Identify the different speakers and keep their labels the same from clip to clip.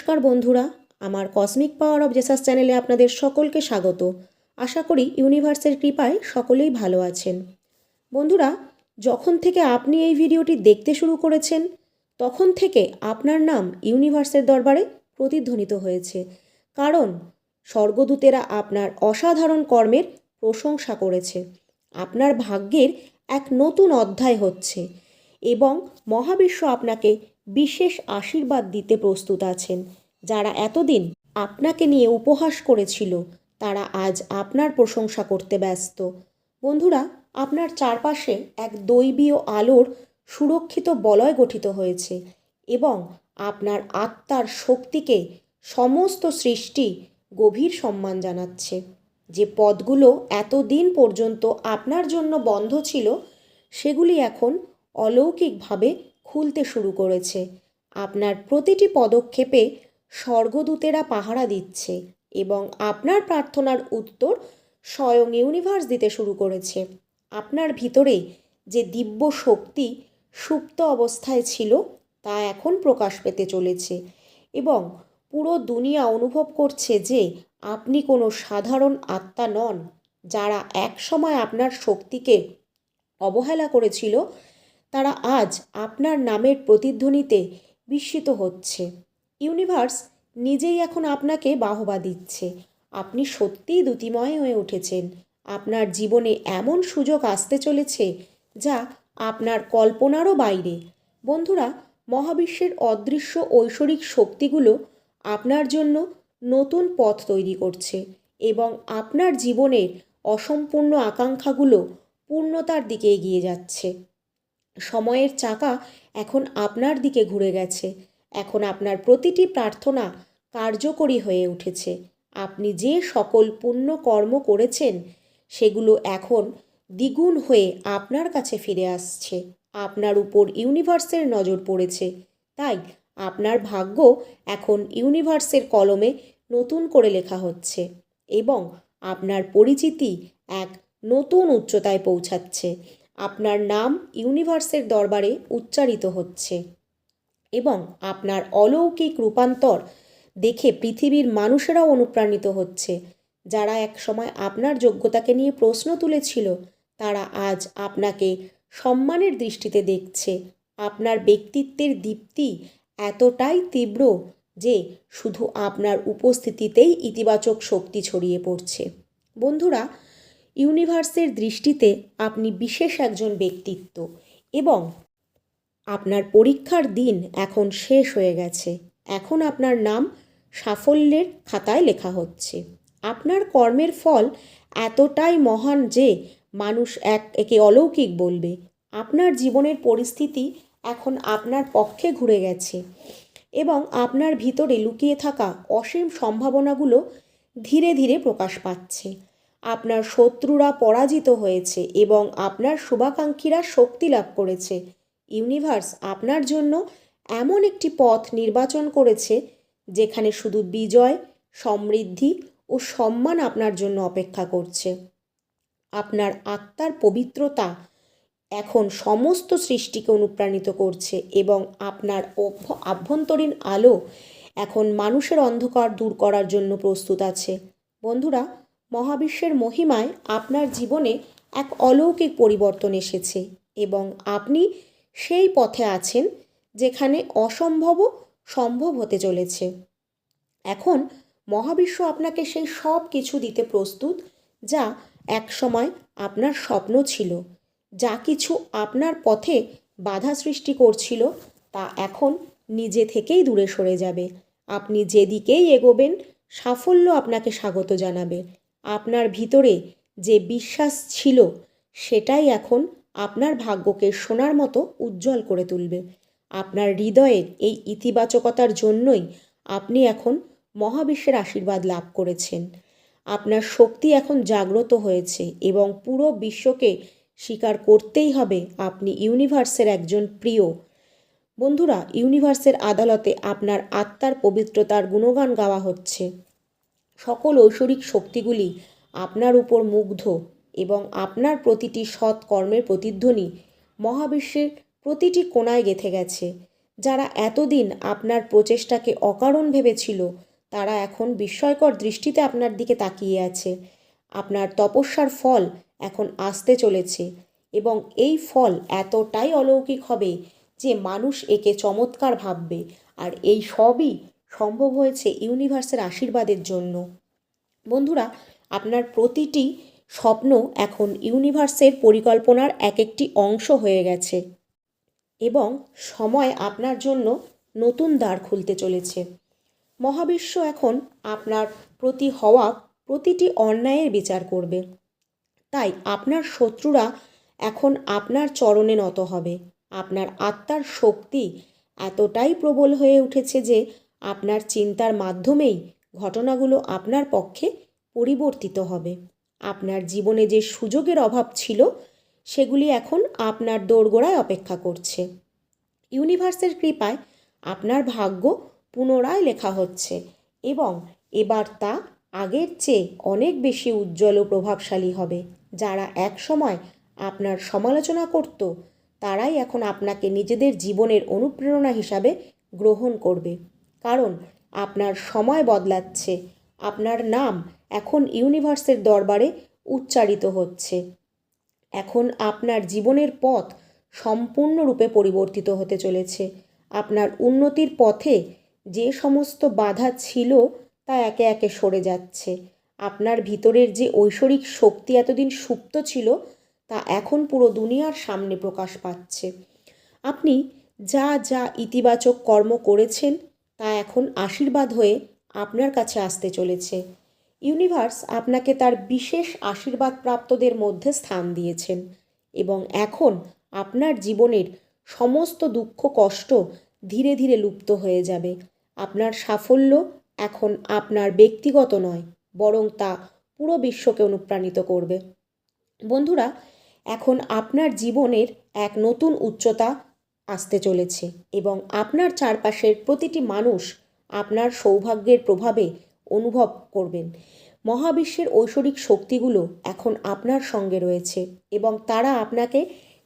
Speaker 1: নমস্কার বন্ধুরা, আমার কসমিক পাওয়ার অব জেসাস চ্যানেলে আপনাদের সকলকে স্বাগত। আশা করি ইউনিভার্সের কৃপায় সকলেই ভালো আছেন। বন্ধুরা, যখন থেকে আপনি এই ভিডিওটি দেখতে শুরু করেছেন, তখন থেকে আপনার নাম ইউনিভার্সের দরবারে প্রতিধ্বনিত হয়েছে। কারণ, স্বর্গদূতেরা আপনার অসাধারণ কর্মের প্রশংসা করেছে। আপনার ভাগ্যের এক নতুন অধ্যায় হচ্ছে এবং মহাবিশ্ব আপনাকে বিশেষ আশীর্বাদ দিতে প্রস্তুত আছেন। যারা এতদিন আপনাকে নিয়ে উপহাস করেছিল, তারা আজ আপনার প্রশংসা করতে ব্যস্ত। বন্ধুরা, আপনার চারপাশে এক দৈবীয় আলোর সুরক্ষিত বলয় গঠিত হয়েছে এবং আপনার আত্মার শক্তিকে সমস্ত সৃষ্টি গভীর সম্মান জানাচ্ছে। যে পদগুলো এতদিন পর্যন্ত আপনার জন্য বন্ধ ছিল, সেগুলি এখন অলৌকিকভাবে খুলতে শুরু করেছে। আপনার প্রতিটি পদক্ষেপে স্বর্গদূতেরা পাহারা দিচ্ছে এবং আপনার প্রার্থনার উত্তর স্বয়ং ইউনিভার্স দিতে শুরু করেছে। আপনার ভিতরে যে দিব্য শক্তি সুপ্ত অবস্থায় ছিল, তা এখন প্রকাশ পেতে চলেছে এবং পুরো দুনিয়া অনুভব করছে যে আপনি কোনো সাধারণ আত্মা নন, যারা একসময় আপনার শক্তিকে অবহেলা করেছিল। তারা আজ আপনার নামের প্রতিধ্বনিতে বিস্মিত হচ্ছে। ইউনিভার্স নিজেই এখন আপনাকে বাহবা দিচ্ছে। আপনি সত্যিই দ্যুতিময় হয়ে উঠেছেন। আপনার জীবনে এমন সুযোগ আসতে চলেছে যা আপনার কল্পনারও বাইরে। বন্ধুরা, মহাবিশ্বের অদৃশ্য ঐশ্বরিক শক্তিগুলো আপনার জন্য নতুন পথ তৈরি করছে এবং আপনার জীবনের অসম্পূর্ণ আকাঙ্ক্ষাগুলো পূর্ণতার দিকে এগিয়ে যাচ্ছে। সময়ের চাকা এখন আপনার দিকে ঘুরে গেছে। এখন আপনার প্রতিটি প্রার্থনা কার্যকরী হয়ে উঠেছে। আপনি যে সকল পুণ্য কর্ম করেছেন, সেগুলো এখন দ্বিগুণ হয়ে আপনার কাছে ফিরে আসছে। আপনার উপর ইউনিভার্সের নজর পড়েছে। তাই আপনার ভাগ্য এখন ইউনিভার্সের কলমে নতুন করে লেখা হচ্ছে এবং আপনার পরিচিতি এক নতুন উচ্চতায় পৌঁছাচ্ছে। আপনার নাম ইউনিভার্সের দরবারে উচ্চারিত হচ্ছে এবং আপনার অলৌকিক রূপান্তর দেখে পৃথিবীর মানুষেরাও অনুপ্রাণিত হচ্ছে। যারা একসময় আপনার যোগ্যতাকে নিয়ে প্রশ্ন তুলেছিল, তারা আজ আপনাকে সম্মানের দৃষ্টিতে দেখছে। আপনার ব্যক্তিত্বের দীপ্তি এতটাই তীব্র যে শুধু আপনার উপস্থিতিতেই ইতিবাচক শক্তি ছড়িয়ে পড়ছে। বন্ধুরা ইউনিভার্সের দৃষ্টিতে আপনি বিশেষ একজন ব্যক্তিত্ব এবং আপনার পরীক্ষার দিন এখন শেষ হয়ে গেছে। এখন আপনার নাম সাফল্যের খাতায় লেখা হচ্ছে। আপনার কর্মের ফল এতটাই মহান যে মানুষ এক, একে অলৌকিক বলবে। আপনার জীবনের পরিস্থিতি এখন আপনার পক্ষে ঘুরে গেছে এবং আপনার ভিতরে লুকিয়ে থাকা অসীম সম্ভাবনাগুলো ধীরে ধীরে প্রকাশ পাচ্ছে। আপনার শত্রুরা পরাজিত হয়েছে এবং আপনার শুভাকাঙ্ক্ষীরা শক্তি লাভ করেছে। ইউনিভার্স আপনার জন্য এমন একটি পথ নির্বাচন করেছে, যেখানে শুধু বিজয়, সমৃদ্ধি ও সম্মান আপনার জন্য অপেক্ষা করছে। আপনার আত্মার পবিত্রতা এখন সমস্ত সৃষ্টিকে অনুপ্রাণিত করছে এবং আপনার আভ্যন্তরীণ আলো এখন মানুষের অন্ধকার দূর করার জন্য প্রস্তুত আছে। বন্ধুরা মহাবিশ্বের মহিমায় আপনার জীবনে এক অলৌকিক পরিবর্তন এসেছে এবং আপনি সেই পথে আছেন যেখানে অসম্ভবও সম্ভব হতে চলেছে। এখন মহাবিশ্ব আপনাকে সেই সব কিছু দিতে প্রস্তুত যা একসময় আপনার স্বপ্ন ছিল, যা কিছু আপনার পথে বাধা সৃষ্টি করছিল, তা এখন নিজে থেকেই দূরে সরে যাবে। আপনি যেদিকেই এগোবেন, সাফল্য আপনাকে স্বাগত জানাবে। আপনার ভিতরে যে বিশ্বাস ছিল, সেটাই এখন আপনার ভাগ্যকে সোনার মতো উজ্জ্বল করে তুলবে। আপনার হৃদয়ের এই ইতিবাচকতার জন্যই আপনি এখন মহাবিশ্বের আশীর্বাদ লাভ করেছেন। আপনার শক্তি এখন জাগ্রত হয়েছে এবং পুরো বিশ্বকে স্বীকার করতেই হবে আপনি ইউনিভার্সের একজন প্রিয়। বন্ধুরা, ইউনিভার্সের আদালতে আপনার আত্মার পবিত্রতার গুণগান গাওয়া হচ্ছে। সকল ঐশ্বরিক শক্তিগুলি আপনার উপর মুগ্ধ এবং আপনার প্রতিটি সৎ কর্মের প্রতিধ্বনি মহাবিশ্বের প্রতিটি কোণায় গেথে গেছে। যারা এতদিন আপনার প্রচেষ্টাকে অকারণ ভেবেছিল, তারা এখন বিস্ময়কর দৃষ্টিতে আপনার দিকে তাকিয়ে আছে। আপনার তপস্যার ফল এখন আসতে চলেছে এবং এই ফল এতটাই অলৌকিক হবে যে মানুষ একে চমৎকার ভাববে, আর এই সবই সম্ভব হয়েছে ইউনিভার্সের আশীর্বাদের জন্য। বন্ধুরা, আপনার প্রতিটি স্বপ্ন এখন ইউনিভার্সের পরিকল্পনার এক একটি অংশ হয়ে গেছে এবং সময় আপনার জন্য নতুন দ্বার খুলতে চলেছে। মহাবিশ্ব এখন আপনার প্রতি হওয়া প্রতিটি অন্যায়ের বিচার করবে। তাই আপনার শত্রুরা এখন আপনার চরণে নত হবে। আপনার আত্মার শক্তি এতটাই প্রবল হয়ে উঠেছে যে আপনার চিন্তার মাধ্যমেই ঘটনাগুলো আপনার পক্ষে পরিবর্তিত হবে। আপনার জীবনে যে সুযোগের অভাব ছিল, সেগুলি এখন আপনার দোরগোড়ায় অপেক্ষা করছে। ইউনিভার্সের কৃপায় আপনার ভাগ্য পুনরায় লেখা হচ্ছে এবং এবার তা আগের চেয়ে অনেক বেশি উজ্জ্বল ও প্রভাবশালী হবে। যারা এক সময় আপনার সমালোচনা করত, তারাই এখন আপনাকে নিজেদের জীবনের অনুপ্রেরণা হিসাবে গ্রহণ করবে। কারণ আপনার সময় বদলাচ্ছে। আপনার নাম এখন ইউনিভার্সের দরবারে উচ্চারিত হচ্ছে। এখন আপনার জীবনের পথ সম্পূর্ণরূপে পরিবর্তিত হতে চলেছে। আপনার উন্নতির পথে যে সমস্ত বাধা ছিল তা একে একে সরে যাচ্ছে। আপনার ভিতরের যে ঐশ্বরিক শক্তি এতদিন সুপ্ত ছিল, তা এখন পুরো দুনিয়ার সামনে প্রকাশ পাচ্ছে। আপনি যা যা ইতিবাচক কর্ম করেছেন তা এখন আশীর্বাদ হয়ে আপনার কাছে আসতে চলেছে। ইউনিভার্স আপনাকে তার বিশেষ আশীর্বাদ প্রাপ্তদের মধ্যে স্থান দিয়েছেন এবং এখন আপনার জীবনের সমস্ত দুঃখ, কষ্ট ধীরে ধীরে লুপ্ত হয়ে যাবে। আপনার সাফল্য এখন আপনার ব্যক্তিগত নয়, বরং তা পুরো বিশ্বকে অনুপ্রাণিত করবে। বন্ধুরা, এখন আপনার জীবনের এক নতুন উচ্চতা আসতে চলেছে এবং আপনার চারপাশের প্রতিটি মানুষ আপনার সৌভাগ্যের প্রভাবে অনুভব করবেন। মহাবিশ্বের ঐশ্বরিক শক্তিগুলো এখন আপনার সঙ্গে রয়েছে এবং তারা আপনাকে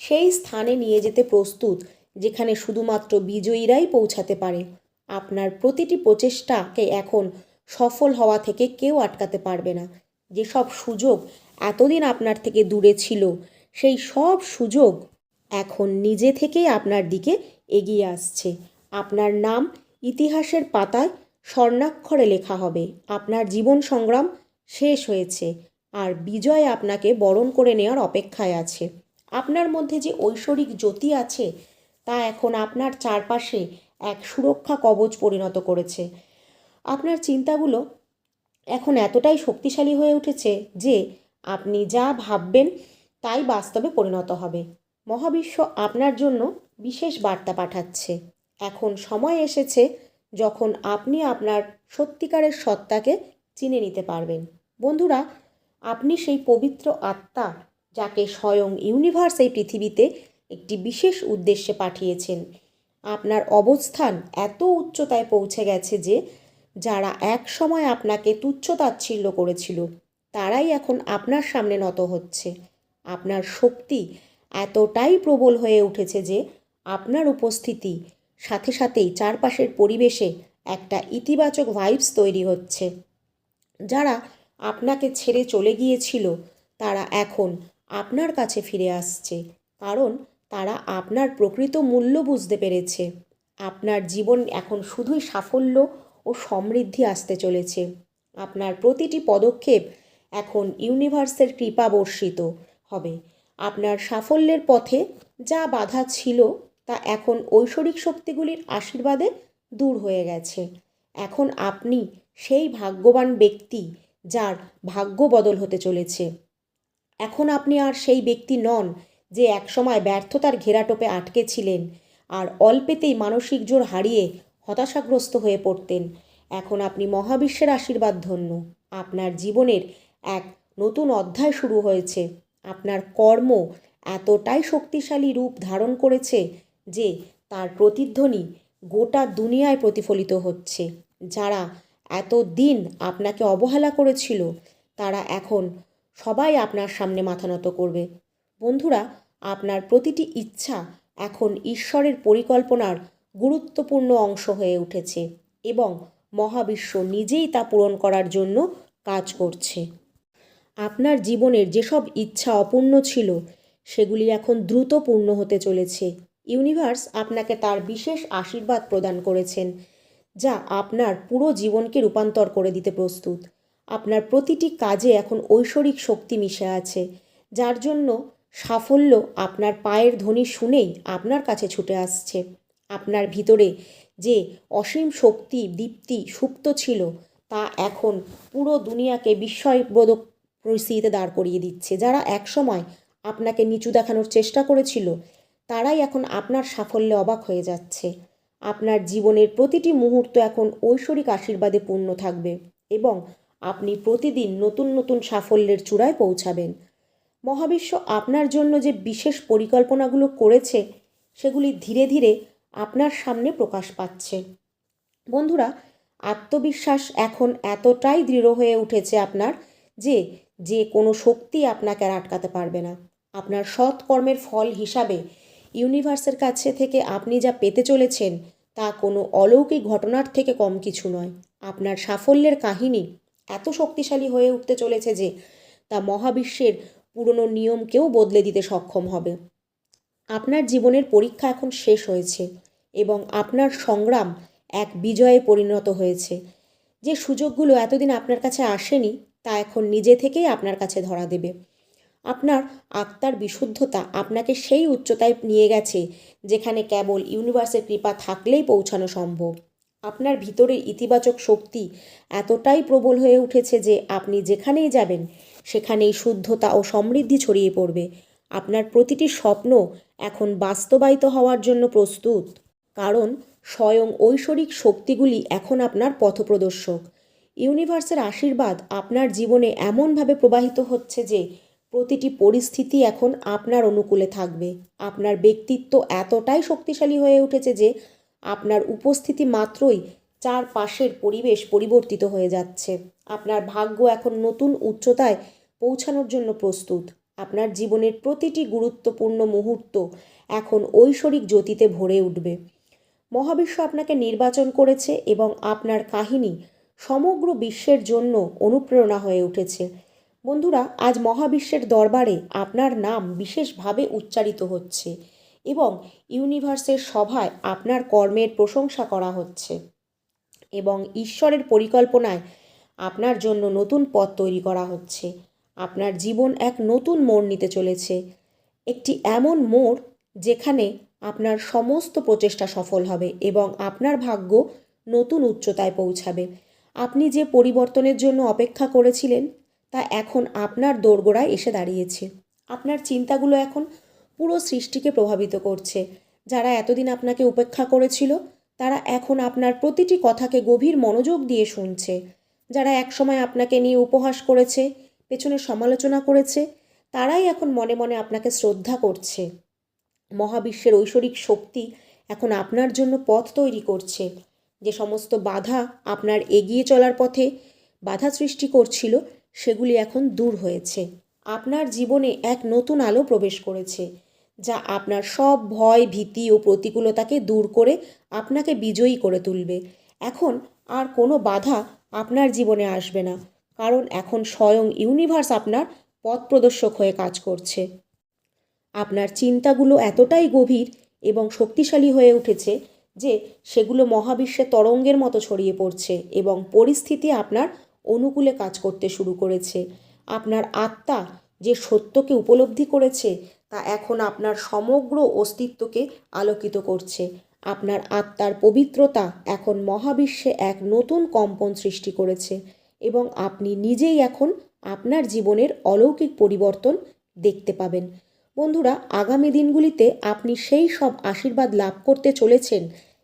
Speaker 1: সেই স্থানে নিয়ে যেতে প্রস্তুত যেখানে শুধুমাত্র বিজয়ীরাই পৌঁছাতে পারে। আপনার প্রতিটি প্রচেষ্টাকে এখন সফল হওয়া থেকে কেউ আটকাতে পারবে না। যেসব সুযোগ এতদিন আপনার থেকে দূরে ছিল, সেই সব সুযোগ এখন নিজে থেকেই আপনার দিকে এগিয়ে আসছে। আপনার নাম ইতিহাসের পাতায় স্বর্ণাক্ষরে লেখা হবে। আপনার জীবন সংগ্রাম শেষ হয়েছে আর বিজয় আপনাকে বরণ করে নেওয়ার অপেক্ষায় আছে। আপনার মধ্যে যে ঐশ্বরিক জ্যোতি আছে, তা এখন আপনার চারপাশে এক সুরক্ষা কবচ পরিণত করেছে। আপনার চিন্তাগুলো এখন এতটাই শক্তিশালী হয়ে উঠেছে যে আপনি যা ভাববেন তাই বাস্তবে পরিণত হবে। মহাবিশ্ব আপনার জন্য বিশেষ বার্তা পাঠাচ্ছে। এখন সময় এসেছে যখন আপনি আপনার সত্যিকারের সত্তাকে চিনে নিতে পারবেন। বন্ধুরা, আপনি সেই পবিত্র আত্মা যাকে স্বয়ং ইউনিভার্স এই পৃথিবীতে একটি বিশেষ উদ্দেশ্যে পাঠিয়েছেন। আপনার অবস্থান এত উচ্চতায় পৌঁছে গেছে যে, যারা এক সময় আপনাকে তুচ্ছতাচ্ছিল্য করেছিল, তারাই এখন আপনার সামনে নত হচ্ছে। আপনার শক্তি এতটাই প্রবল হয়ে উঠেছে যে আপনার উপস্থিতি, সাথে সাথেই চারপাশের পরিবেশে একটা ইতিবাচক ভাইবস তৈরি হচ্ছে। যারা আপনাকে ছেড়ে চলে গিয়েছিল, তারা এখন আপনার কাছে ফিরে আসছে, কারণ তারা আপনার প্রকৃত মূল্য বুঝতে পেরেছে। আপনার জীবন এখন শুধুই সাফল্য ও সমৃদ্ধি আসতে চলেছে। আপনার প্রতিটি পদক্ষেপ এখন ইউনিভার্সের কৃপা বর্ষিত হবে। আপনার সাফল্যের পথে যা বাধা ছিল তা এখন ঐশ্বরিক শক্তিগুলির আশীর্বাদে দূর হয়ে গেছে। এখন আপনি সেই ভাগ্যবান ব্যক্তি যার ভাগ্য বদল হতে চলেছে। এখন আপনি আর সেই ব্যক্তি নন যে একসময় ব্যর্থতার ঘেরাটোপে আটকে ছিলেন আর অল্পেতেই মানসিক জোর হারিয়ে হতাশাগ্রস্ত হয়ে পড়তেন। এখন আপনি মহাবিশ্বের আশীর্বাদ ধন্য আপনার জীবনের এক নতুন অধ্যায় শুরু হয়েছে। আপনার কর্ম এতটাই শক্তিশালী রূপ ধারণ করেছে যে তার প্রতিধ্বনি গোটা দুনিয়ায় প্রতিফলিত হচ্ছে। যারা এত দিন আপনাকে অবহেলা করেছিল, তারা এখন সবাই আপনার সামনে মাথা নত করবে। বন্ধুরা, আপনার প্রতিটি ইচ্ছা এখন ঈশ্বরের পরিকল্পনার গুরুত্বপূর্ণ অংশ হয়ে উঠেছে এবং মহাবিশ্ব নিজেই তা পূরণ করার জন্য কাজ করছে। আপনার জীবনের যেসব ইচ্ছা অপূর্ণ ছিল, সেগুলি এখন দ্রুত পূর্ণ হতে চলেছে। ইউনিভার্স আপনাকে তার বিশেষ আশীর্বাদ প্রদান করেছেন, যা আপনার পুরো জীবনকে রূপান্তর করে দিতে প্রস্তুত। আপনার প্রতিটি কাজে এখন ঐশ্বরিক শক্তি মিশে আছে, যার জন্য সাফল্য আপনার পায়ের ধ্বনি শুনেই আপনার কাছে ছুটে আসছে। আপনার ভিতরে যে অসীম শক্তি, দীপ্তি, সুপ্ত ছিল, তা এখন পুরো দুনিয়াকে বিস্ময়বোধক পরিস্থিতিতে দাঁড় করিয়ে দিচ্ছে। যারা একসময় আপনাকে নিচু দেখানোর চেষ্টা করেছিল, তারাই এখন আপনার সাফল্যে অবাক হয়ে যাচ্ছে। আপনার জীবনের প্রতিটি মুহূর্ত এখন ঐশ্বরিক আশীর্বাদে পূর্ণ থাকবে এবং আপনি প্রতিদিন নতুন নতুন সাফল্যের চূড়ায় পৌঁছাবেন। মহাবিশ্ব আপনার জন্য যে বিশেষ পরিকল্পনাগুলো করেছে, সেগুলি ধীরে ধীরে আপনার সামনে প্রকাশ পাচ্ছে। বন্ধুরা, আত্মবিশ্বাস এখন এতটাই দৃঢ় হয়ে উঠেছে আপনার যে যে কোনো শক্তি আপনাকে আর আটকাতে পারবে না। আপনার সৎ কর্মের ফল হিসাবে ইউনিভার্সের কাছে থেকে আপনি যা পেতে চলেছেন, তা কোনো অলৌকিক ঘটনার থেকে কম কিছু নয়। আপনার সাফল্যের কাহিনী এত শক্তিশালী হয়ে উঠতে চলেছে যে তা মহাবিশ্বের পুরনো নিয়মকেও বদলে দিতে সক্ষম হবে। আপনার জীবনের পরীক্ষা এখন শেষ হয়েছে এবং আপনার সংগ্রাম এক বিজয়ে পরিণত হয়েছে। যে সুযোগগুলো এতদিন আপনার কাছে আসেনি তা এখন নিজে থেকেই আপনার কাছে ধরা দেবে। আপনার আত্মার বিশুদ্ধতা আপনাকে সেই উচ্চতায় নিয়ে গেছে, যেখানে কেবল ইউনিভার্সের কৃপা থাকলেই পৌঁছানো সম্ভব। আপনার ভিতরের ইতিবাচক শক্তি এতটাই প্রবল হয়ে উঠেছে যে আপনি যেখানেই যাবেন, সেখানেই শুদ্ধতা ও সমৃদ্ধি ছড়িয়ে পড়বে। আপনার প্রতিটি স্বপ্ন এখন বাস্তবায়িত হওয়ার জন্য প্রস্তুত। কারণ স্বয়ং ঐশ্বরিক শক্তিগুলি এখন আপনার পথপ্রদর্শক। ইউনিভার্সের আশীর্বাদ আপনার জীবনে এমনভাবে প্রবাহিত হচ্ছে যে প্রতিটি পরিস্থিতি এখন আপনার অনুকূলে থাকবে। আপনার ব্যক্তিত্ব এতটাই শক্তিশালী হয়ে উঠেছে যে আপনার উপস্থিতি মাত্রই চারপাশের পরিবেশ পরিবর্তিত হয়ে যাচ্ছে। আপনার ভাগ্য এখন নতুন উচ্চতায় পৌঁছানোর জন্য প্রস্তুত। আপনার জীবনের প্রতিটি গুরুত্বপূর্ণ মুহূর্ত এখন ঐশ্বরিক জ্যোতিতে ভরে উঠবে। মহাবিশ্ব আপনাকে নির্বাচন করেছে এবং আপনার কাহিনী সমগ্র বিশ্বের জন্য অনুপ্রেরণা হয়ে উঠেছে। বন্ধুরা, আজ মহাবিশ্বের দরবারে আপনার নাম বিশেষভাবে উচ্চারিত হচ্ছে এবং ইউনিভার্সের সভায় আপনার কর্মের প্রশংসা করা হচ্ছে এবং ঈশ্বরের পরিকল্পনায় আপনার জন্য নতুন পথ তৈরি করা হচ্ছে। আপনার জীবন এক নতুন মোড় নিতে চলেছে। একটি এমন মোড় যেখানে আপনার সমস্ত প্রচেষ্টা সফল হবে এবং আপনার ভাগ্য নতুন উচ্চতায় পৌঁছাবে। আপনি যে পরিবর্তনের জন্য অপেক্ষা করেছিলেন, তা এখন আপনার দোরগোড়ায় এসে দাঁড়িয়েছে। আপনার চিন্তাগুলো এখন পুরো সৃষ্টিকে প্রভাবিত করছে। যারা এতদিন আপনাকে উপেক্ষা করেছিল, তারা এখন আপনার প্রতিটি কথাকে গভীর মনোযোগ দিয়ে শুনছে। যারা একসময় আপনাকে নিয়ে উপহাস করেছে, পেছনে সমালোচনা করেছে, তারাই এখন মনে মনে আপনাকে শ্রদ্ধা করছে। মহাবিশ্বের ঐশ্বরিক শক্তি এখন আপনার জন্য পথ তৈরি করছে। যে সমস্ত বাধা আপনার এগিয়ে চলার পথে বাধা সৃষ্টি করছিল, সেগুলি এখন দূর হয়েছে। আপনার জীবনে এক নতুন আলো প্রবেশ করেছে, যা আপনার সব ভয়, ভীতি ও প্রতিকূলতাকে দূর করে আপনাকে বিজয়ী করে তুলবে। এখন আর কোনো বাধা আপনার জীবনে আসবে না, কারণ এখন স্বয়ং ইউনিভার্স আপনার পথ প্রদর্শক হয়ে কাজ করছে। আপনার চিন্তাগুলো এতটাই গভীর এবং শক্তিশালী হয়ে উঠেছে যে সেগুলো মহাবিশ্বে তরঙ্গের মতো ছড়িয়ে পড়ছে এবং পরিস্থিতি আপনার অনুকূলে কাজ করতে শুরু করেছে। আপনার আত্মা যে সত্যকে উপলব্ধি করেছে, তা এখন আপনার সমগ্র অস্তিত্বকে আলোকিত করছে। আপনার আত্মার পবিত্রতা এখন মহাবিশ্বে এক নতুন কম্পন সৃষ্টি করেছে এবং আপনি নিজেই এখন আপনার জীবনের অলৌকিক পরিবর্তন দেখতে পাবেন। বন্ধুরা, আগামী দিনগুলিতে আপনি সেই সব আশীর্বাদ লাভ করতে চলেছেন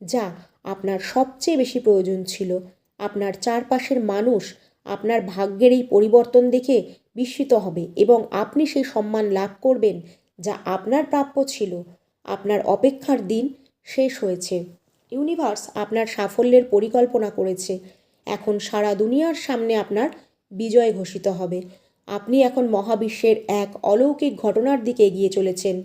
Speaker 1: যা আপনার সবচেয়ে বেশি প্রয়োজন ছিল। আপনার চারপাশের মানুষ আপনার ভাগ্যের এই পরিবর্তন দেখে বিস্মিত হবে এবং আপনি সেই সম্মান লাভ করবেন যা আপনার প্রাপ্য ছিল। আপনার অপেক্ষার দিন শেষ হয়েছে। ইউনিভার্স আপনার সাফল্যের পরিকল্পনা করেছে। এখন সারা দুনিয়ার সামনে আপনার বিজয় ঘোষিত হবে। আপনি এখন মহাবিশ্বের এক অলৌকিক ঘটনার দিকে এগিয়ে চলেছেন।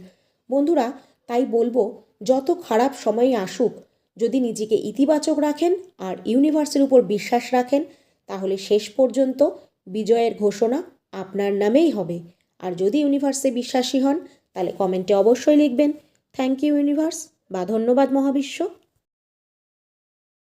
Speaker 1: বন্ধুরা, তাই বলব, যত খারাপ সময়ই আসুক, যদি নিজেকে ইতিবাচক রাখেন আর ইউনিভার্সের উপর বিশ্বাস রাখেন, তাহলে শেষ পর্যন্ত বিজয়ের ঘোষণা আপনার নামেই হবে। আর যদি ইউনিভার্সে বিশ্বাসী হন, তাহলে কমেন্টে অবশ্যই লিখবেন। থ্যাংক ইউ ইউনিভার্স, বা ধন্যবাদ মহাবিশ্ব।